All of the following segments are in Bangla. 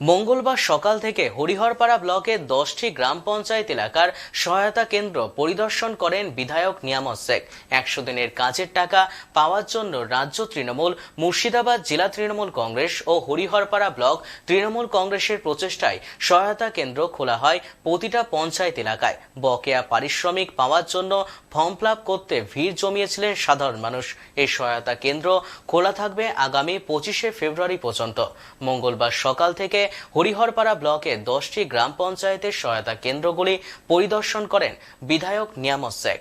মঙ্গলবার সকাল থেকে হরিহরপাড়া ব্লকের দশটি গ্রাম পঞ্চায়েত এলাকার সহায়তা কেন্দ্র পরিদর্শন করেন বিধায়ক নিয়ামত শেখ। একশো দিনের কাজের টাকা পাওয়ার জন্য রাজ্য তৃণমূল, মুর্শিদাবাদ জেলা তৃণমূল কংগ্রেস ও হরিহরপাড়া ব্লক তৃণমূল কংগ্রেসের প্রচেষ্টায় সহায়তা কেন্দ্র খোলা হয় প্রতিটা পঞ্চায়েত এলাকায়। বকেয়া পারিশ্রমিক পাওয়ার জন্য ফর্ম ফিল করতে ভিড় জমিয়েছিলেন সাধারণ মানুষ। এই সহায়তা কেন্দ্র খোলা থাকবে আগামী পঁচিশে ফেব্রুয়ারি পর্যন্ত। মঙ্গলবার সকাল থেকে হরিহরপাড়া ব্লকে দশটি গ্রাম পঞ্চায়েতের সহায়তা কেন্দ্রগুলি পরিদর্শন করেন বিধায়ক নিয়ামত শেখ।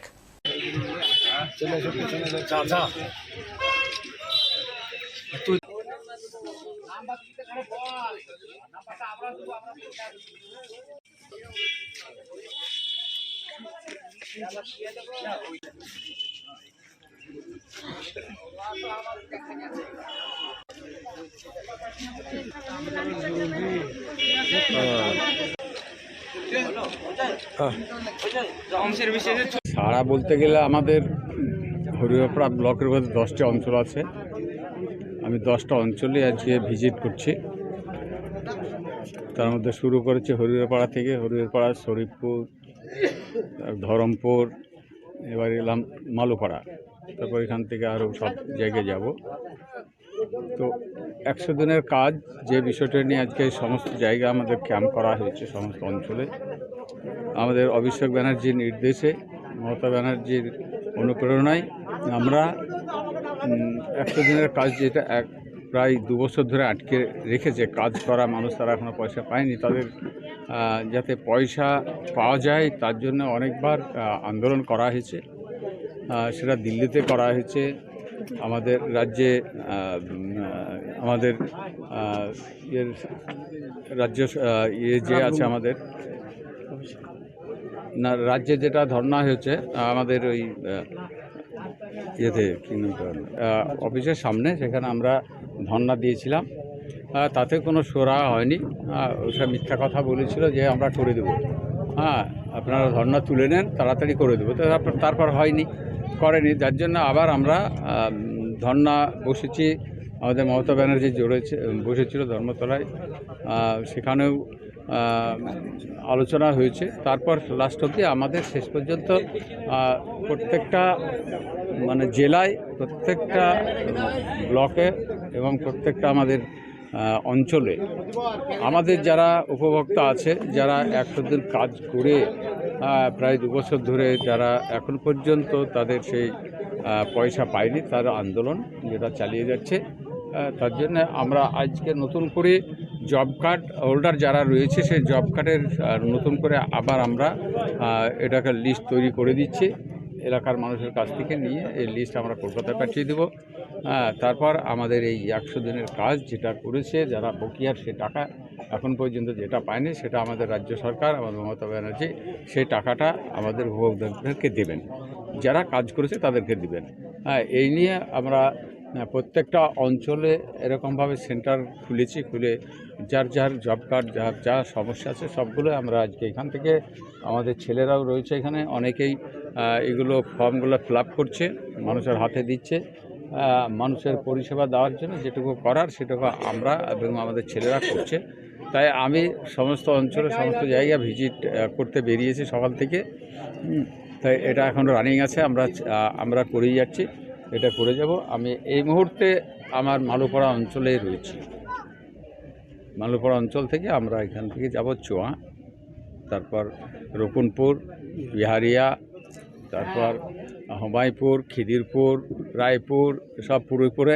সারা বলতে গেলে আমাদের হরিহরপাড়া ব্লকের মধ্যে দশটি অঞ্চল আছে। আমি দশটা অঞ্চলে আজকে ভিজিট করছি। তার মধ্যে শুরু করেছি হরিহরপাড়া থেকে, হরিহরপাড়া, শরীফপুর ধরমপুর, এবার এলাম মালুপাড়া। তারপর এখান থেকে আরও সব জায়গায় যাব। তো একশো দিনের কাজ, যে বিষয়টা নিয়ে আজকে সমস্ত জায়গা আমাদের ক্যাম্প করা হয়েছে সমস্ত অঞ্চলে। আমাদের অভিষেক ব্যানার্জির নির্দেশে, মমতা ব্যানার্জির অনুপ্রেরণায় আমরা একশো দিনের কাজ যেটা এক, প্রায় দু বছর ধরে আটকে রেখেছে, কাজ করা মানুষ তারা এখনও পয়সা পায়নি। তাদের যাতে পয়সা পাওয়া যায় তার জন্য অনেকবার আন্দোলন করা হয়েছে। সেটা দিল্লিতে করা হয়েছে আমাদের রাজ্যে আমাদের ইয়ের রাজ্য ইয়ে যে আছে আমাদের, না, রাজ্যে যেটা ধর্না হয়েছে, আমাদের ওই ইয়েতে অফিসের সামনে, সেখানে আমরা ধর্না দিয়েছিলাম। তাতে কোনো সোরা হয়নি। ওসব মিথ্যা কথা বলেছিল যে আমরা করে দেবো। হ্যাঁ আপনারা ধর্না তুলে নেন, তাড়াতাড়ি করে দেবো। তারপর তারপর হয়নি। করেনি, যার জন্য আবার আমরা ধর্না বসেছি, আমাদের মমতা ব্যানার্জি জড়েছে, বসেছিল ধর্মতলায় সেখানেও আলোচনা হয়েছে। তারপর লাস্ট অব্দি আমাদের শেষ পর্যন্ত প্রত্যেকটা মানে জেলায় প্রত্যেকটা ব্লকে এবং প্রত্যেকটা আমাদের অঞ্চলে আমাদের যারা উপভোক্তা আছে, যারা একশো দিন কাজ করে প্রায় দু বছর ধরে যারা এখন পর্যন্ত তাদের সেই পয়সা পায়নি, তার আন্দোলন যেটা চালিয়ে যাচ্ছে। তার জন্য আমরা আজকে নতুন করে জব কার্ড হোল্ডার যারা রয়েছে, সেই জব কার্ডের নতুন করে আবার আমরা এটাকে লিস্ট তৈরি করে দিচ্ছি। এলাকার মানুষের কাছ থেকে নিয়ে এই লিস্ট আমরা কলকাতায় পাঠিয়ে দেবো। তারপর আমাদের এই একশো দিনের কাজ যেটা করেছে, যারা বকিয়ার সে টাকা এখন পর্যন্ত যেটা পায়নি সেটা আমাদের রাজ্য সরকার আমাদের মমতা ব্যানার্জি সেই টাকাটা আমাদের উপভোক্তাদেরকে দেবেন। যারা কাজ করেছে তাদেরকে দিবেন। হ্যাঁ এই নিয়ে আমরা প্রত্যেকটা অঞ্চলে এরকমভাবে সেন্টার খুলেছি, খুলে যার যার জব কার্ড, যার যা সমস্যা আছে সবগুলো আমরা আজকে এখান থেকে আমাদের ছেলেরাও রয়েছে এখানে, অনেকেই এগুলো ফর্মগুলো ফিল করছে, মানুষের হাতে দিচ্ছে মানুষের পরিষেবা দেওয়ার জন্য যেটুকু করার সেটুকু আমরা এবং আমাদের ছেলেরা করছে। তাই আমি সমস্ত অঞ্চলে সমস্ত জায়গা ভিজিট করতে বেরিয়েছি সকাল থেকে। তাই এটা এখন রানিং আছে, আমরা আমরা করেই যাচ্ছি, এটা করে যাব। আমি এই মুহূর্তে আমার মালুপাড়া অঞ্চলে রয়েছি। মালুপাড়া অঞ্চল থেকে আমরা এখান থেকে যাব চোয়া, তারপর রকুনপুর, বিহারিয়া, তারপর হুমায়ুপুর খিদিরপুর রায়পুর সব পুরো করে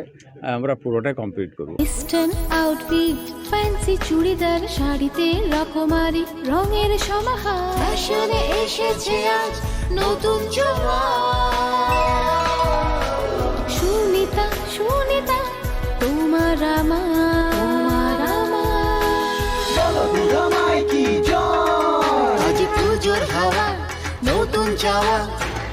আমরা পুরোটা কমপ্লিট করব। ওয়েস্টার্ন আউটফিট ফ্যান্সি চুড়িদার শাড়িতে রকমারি রঙের সমাহার। ফ্যাশনে এসেছে আজ নতুন সুনিতা সুনিতা তোমার আমার আমার। আজ পুজোর হাওয়া নতুন চাওয়া।